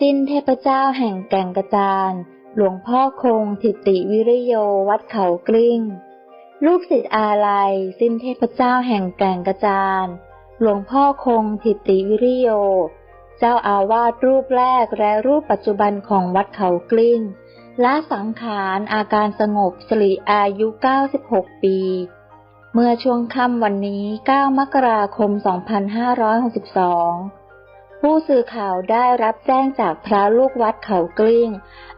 สิ้นเทพเจ้าแห่งแก่งกระจาน หลวงพ่อคงทิติวิริโยวัดเขากลิ้ง ลูกศิษย์อาลัย สิ้นเทพเจ้าแห่งแก่งกระจาน หลวงพ่อคงทิติวิริโย เจ้าอาวาสรูปแรกและรูปปัจจุบันของวัดเขากลิ้งละสังขารอาการสงบสิริอายุ 96 ปี เมื่อช่วงค่ำวันนี้ 9 มกราคม 2562 ผู้สื่อข่าวได้รับแจ้งจากพระลูกวัดเขากลิ้ง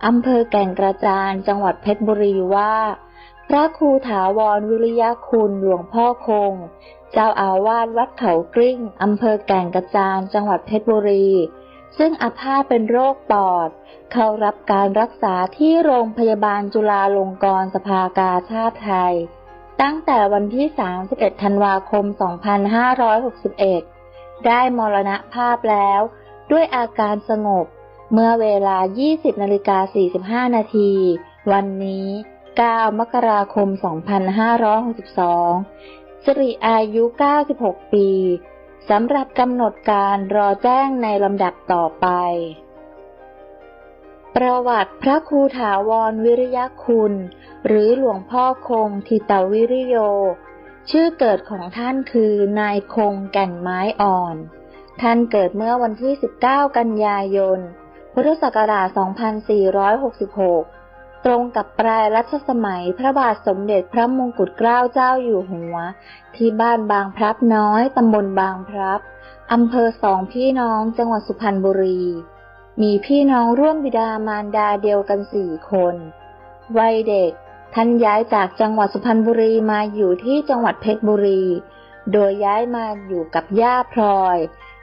อำเภอแก่งกระจาน จังหวัดเพชรบุรีว่า พระครูถาวรวิริยคุณหลวงพ่อคง เจ้าอาวาสวัดเขากลิ้ง อำเภอแก่งกระจาน จังหวัดเพชรบุรี ซึ่งอาพาธเป็นโรคปอด เข้ารับการรักษาที่โรงพยาบาลจุฬาลงกรณ์สภากาชาติไทย ตั้งแต่วันที่ 31 ธันวาคม 2561 ได้มรณภาพแล้ว ด้วยอาการสงบ เมื่อเวลา 20นาฬิกา45 นาที วันนี้ 9 มกราคม 2562 สิริอายุ 96 ปี สำหรับกำหนดการรอแจ้งในลำดับต่อไป ประวัติพระครูถาวรวิริยคุณ หรือหลวงพ่อคงทิตาวิริโย ชื่อเกิดของท่านคือนายคงแก่นไม้อ่อน ท่านเกิดเมื่อวันที่ 19 กันยายน พุทธศักราช 2466 ตรงกับปลายรัชสมัยพระบาทสมเด็จพระมงกุฎเกล้าเจ้าอยู่หัว ที่บ้านบางพลับน้อย ตำบลบางพลับ อำเภอสองพี่น้องจังหวัดสุพรรณบุรี มีพี่น้องร่วมบิดามารดาเดียวกันสี่คน วัยเด็ก ท่านย้ายจากจังหวัดสุพรรณบุรีมาอยู่ที่จังหวัดเพชรบุรี โดยย้ายมาอยู่กับย่าพลอย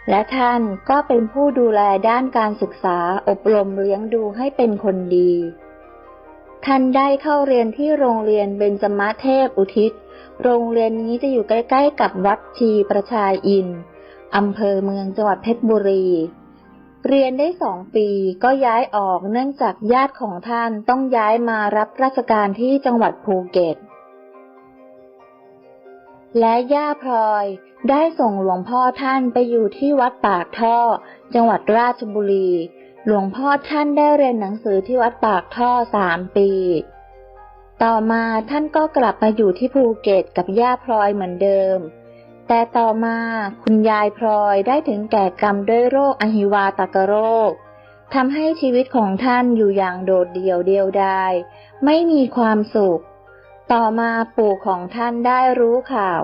และท่านก็เป็นผู้ดูแลด้านการศึกษาอบรมเลี้ยงดูให้เป็นคนดี ท่านได้เข้าเรียนที่โรงเรียนเบญจมเทพอุทิศ โรงเรียนนี้จะอยู่ใกล้ๆกับวัดชีประชาอินอำเภอเมืองจังหวัดเพชรบุรี เรียนได้สองปีก็ย้ายออกเนื่องจากญาติของท่านต้องย้ายมารับราชการที่จังหวัดภูเก็ต และย่าพลอยได้ส่งหลวงพ่อท่านไปอยู่ที่วัดปากท่อ จังหวัดราชบุรี หลวงพ่อท่านได้เรียนหนังสือที่วัดปากท่อสามปี ต่อมาท่านก็กลับมาอยู่ที่ภูเก็ตกับย่าพลอยเหมือนเดิม แต่ต่อมาคุณยายพลอยได้ถึงแก่กรรมด้วยโรคอหิวาตกโรคทำให้ชีวิตของท่านอยู่อย่างโดดเดี่ยวเดียวดายไม่มีความสุข ต่อมาปู่ของท่านได้รู้ข่าว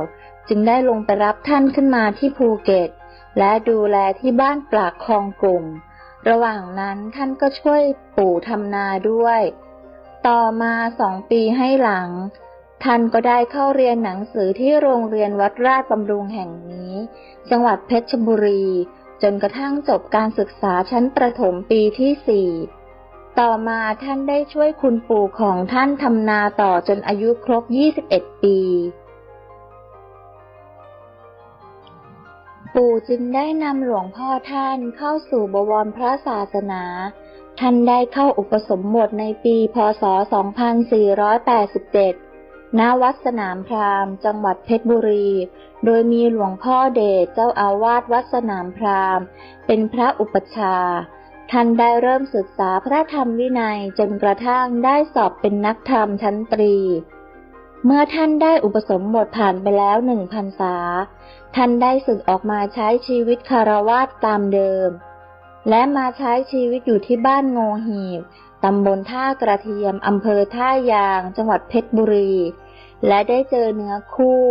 จึงได้ลงไปรับท่านขึ้นมาที่ภูเก็ต และดูแลที่บ้านปากคลองกลุ่ม ระหว่างนั้นท่านก็ช่วยปู่ทำนาด้วย ต่อมาสองปีให้หลัง ท่านก็ได้เข้าเรียนหนังสือที่โรงเรียนวัดราชบำรุงแห่งนี้ จังหวัดเพชรบุรี จนกระทั่งจบการศึกษาชั้นประถมปีที่สี่ต่อมาท่านได้ช่วยคุณปู่ของท่านทำนาต่อจนอายุครบ 21 ปี ปู่จึงได้นำหลวงพ่อท่านเข้าสู่บวรพระศาสนา ท่านได้เข้าอุปสมบทในปี พศ 2487 ณวัดสนามพราหมณ์จังหวัดเพชรบุรี โดยมีหลวงพ่อเดชเจ้าอาวาสวัดสนามพราหมณ์เป็นพระอุปชาท่านได้เริ่มศึกษาพระธรรมวินัยจนกระทั่งได้สอบเป็นนักธรรมชั้นตรี เมื่อท่านได้อุปสมบทผ่านไปแล้วหนึ่งพรรษา ท่านได้สึกออกมาใช้ชีวิตคารวาสตามเดิม และมาใช้ชีวิตอยู่ที่บ้านโงหีบ ตำบลท่ากระเทียมอำเภอท่ายาง จังหวัดเพชรบุรี และได้เจอเนื้อคู่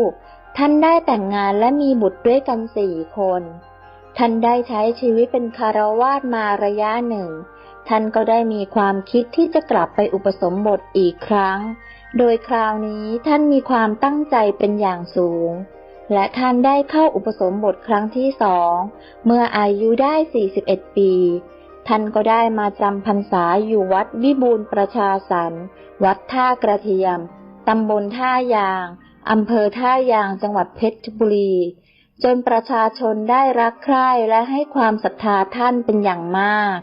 ท่านได้แต่งงานและมีบุตรด้วยกันสี่คน ท่านได้ใช้ชีวิตเป็นคารวาสมาระยะหนึ่ง ท่านก็ได้มีความคิดที่จะกลับไปอุปสมบทอีกครั้ง โดยคราวนี้ท่านมีความตั้งใจเป็นอย่างสูง และท่านได้เข้าอุปสมบทครั้งที่สอง เมื่ออายุได้ 41 ปี ท่านก็ได้มาจำพรรษาอยู่วัดวิบูรณ์ประชาสรรค์วัดท่ากระเทียม ตำบลท่ายาง อำเภอท่ายาง จังหวัดเพชรบุรี จนประชาชนได้รักใคร่และให้ความศรัทธาท่านเป็นอย่างมาก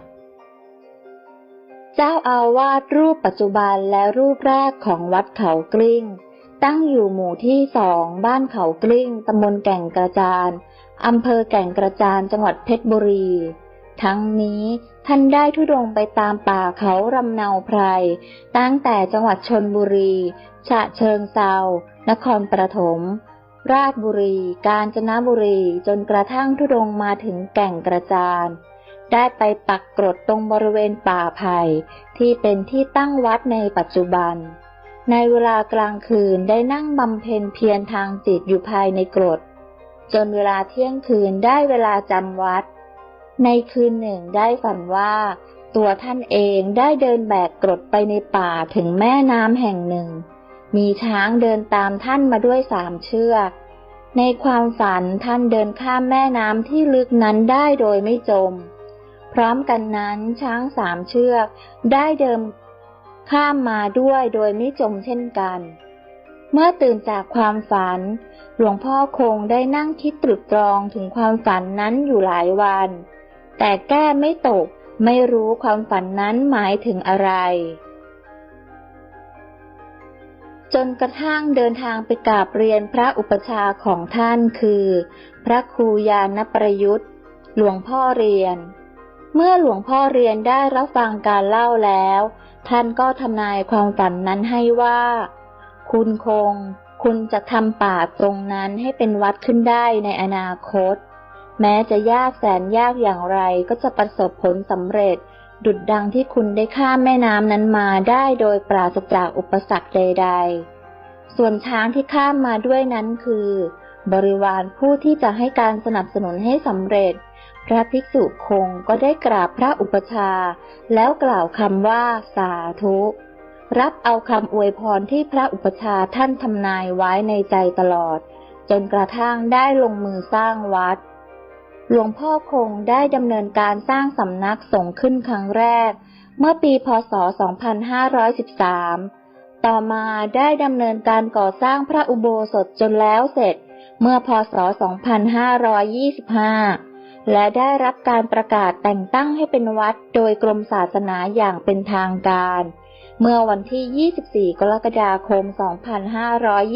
เจ้าอาวาสรูปปัจจุบันและรูปแรกของวัดเขากลิ้ง ตั้งอยู่หมู่ที่สองบ้านเขากลิ้ง ตำบลแก่งกระจาน อำเภอแก่งกระจาน จังหวัดเพชรบุรี ทั้งนี้ท่านได้ทุดงไปตามป่าเขารำเนาไพร ตั้งแต่จังหวัดชนบุรี ฉะเชิงเซา นครปฐม ราชบุรี กาญจนบุรี จนกระทั่งทุดงมาถึงแก่งกระจาน ได้ไปปักกรดตรงบริเวณป่าไผ่ที่เป็นที่ตั้งวัดในปัจจุบัน ในเวลากลางคืนได้นั่งบำเพ็ญเพียรทางจิตอยู่ภายในกรด จนเวลาเที่ยงคืนได้เวลาจำวัด ในคืนหนึ่งได้ฝันว่า ตัวท่านเองได้เดินแบกกรดไปในป่าถึงแม่น้ำแห่งหนึ่ง มีช้างเดินตามท่านมาด้วยสามเชือก ในความฝันท่านเดินข้ามแม่น้ำที่ลึกนั้นได้โดยไม่จม พร้อมกันนั้นช้างสามเชือกได้เดินข้ามมาด้วยโดยไม่จมเช่นกัน เมื่อตื่นจากความฝัน หลวงพ่อคงได้นั่งคิดตรึกตรองถึงความฝันนั้นอยู่หลายวัน แต่แก้ไม่ตก ไม่รู้ความฝันนั้นหมายถึงอะไร จนกระทั่งเดินทางไปกราบเรียนพระอุปชาของท่านคือ พระครูยานประยุทธ์ หลวงพ่อเรียน เมื่อหลวงพ่อเรียนได้รับฟังการเล่าแล้ว ท่านก็ทำนายความฝันนั้นให้ว่า คุณคงคุณจะทำป่าตรงนั้นให้เป็นวัดขึ้นได้ในอนาคต แม้จะยากแสนยากอย่างไรก็จะประสบผลสำเร็จ ดุดดังที่คุณได้ข้ามแม่น้ำนั้นมาได้โดยปราศจากอุปสรรคใด ๆ ส่วนช้างที่ข้ามมาด้วยนั้นคือ บริวารผู้ที่จะให้การสนับสนุนให้สำเร็จ พระภิกษุคงก็ได้กราบพระอุปชา แล้วกล่าวคำว่าสาธุ รับเอาคำอวยพรที่พระอุปชาท่านทำนายไว้ในใจตลอด จนกระทั่งได้ลงมือสร้างวัด หลวงพ่อคงได้ดำเนินการสร้างสำนักสงฆ์ขึ้นครั้งแรก เมื่อปีพศ 2513 ต่อมาได้ดำเนินการก่อสร้างพระอุโบสถจนแล้วเสร็จ เมื่อพศ 2525 และได้รับการประกาศแต่งตั้งให้เป็นวัดโดยกรมศาสนาอย่างเป็นทางการ เมื่อวันที่ 24 กรกฎาคม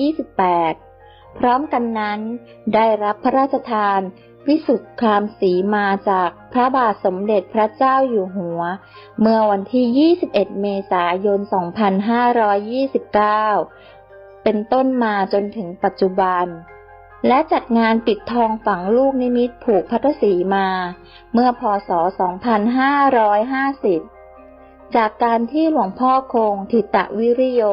2528 พร้อมกันนั้นได้รับพระราชทาน วิสุทธิคามสีมาจากพระบาทสมเด็จพระเจ้าอยู่หัว เมื่อวันที่ 21 เมษายน 2529 เป็นต้นมาจนถึงปัจจุบัน และจัดงานปิดทองฝังลูกนิมิตผูกพัทสีมา เมื่อพศ 2550 จากการที่หลวงพ่อคงทิตะวิริโย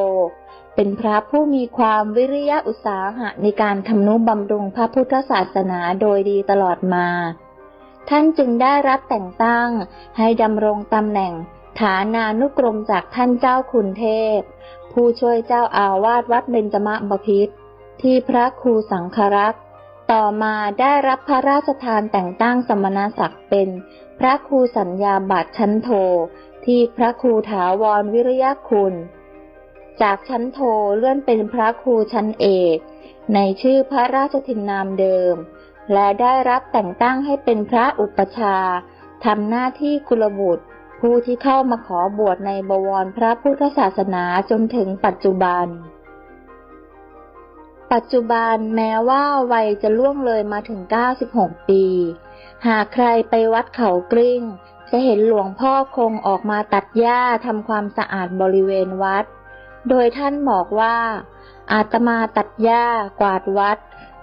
เป็นพระผู้มีความวิริยะอุตสาหะในการทำนุบำรุงพระพุทธศาสนาโดยดีตลอดมา ท่านจึงได้รับแต่งตั้งให้ดำรงตำแหน่งฐานานุกรมจากท่านเจ้าคุณเทพ ผู้ช่วยเจ้าอาวาสวัดเบญจมบพิตรที่พระครูสังครักษ์ต่อมาได้รับพระราชทานแต่งตั้งสมณศักดิ์เป็น พระครูสัญญาบัตรชั้นโทที่พระครูถาวรวิริยคุณ จากชั้นโทเลื่อนเป็นพระครูชั้นเอก ในชื่อพระราชทินนามเดิม และได้รับแต่งตั้งให้เป็นพระอุปชาทำหน้าที่กุลบุตร ผู้ที่เข้ามาขอบวชในบวรพระพุทธศาสนาจนถึงปัจจุบัน ปัจจุบันแม้ว่าวัยจะล่วงเลยมาถึง 96 ปี หากใครไปวัดเขากลิ้ง จะเห็นหลวงพ่อคงออกมาตัดหญ้าทำความสะอาดบริเวณวัด โดยท่านบอกว่า อาตมาตัดหญ้ากวาดวัด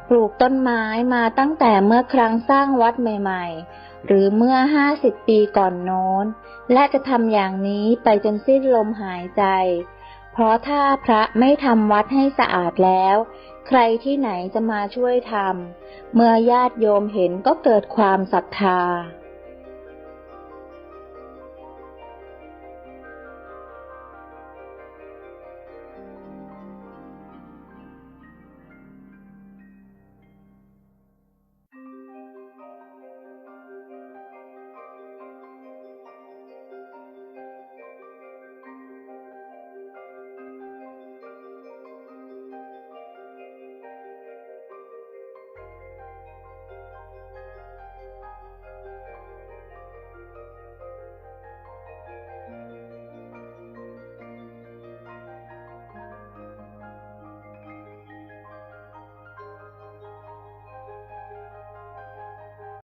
ปลูกต้นไม้มาตั้งแต่เมื่อครั้งสร้างวัดใหม่ ๆ หรือเมื่อ50ปีก่อนโน้น และจะทำอย่างนี้ไปจนสิ้นลมหายใจ เพราะถ้าพระไม่ทำวัดให้สะอาดแล้ว ใครที่ไหนจะมาช่วยทำเมื่อญาติโยมเห็นก็เกิดความศรัทธา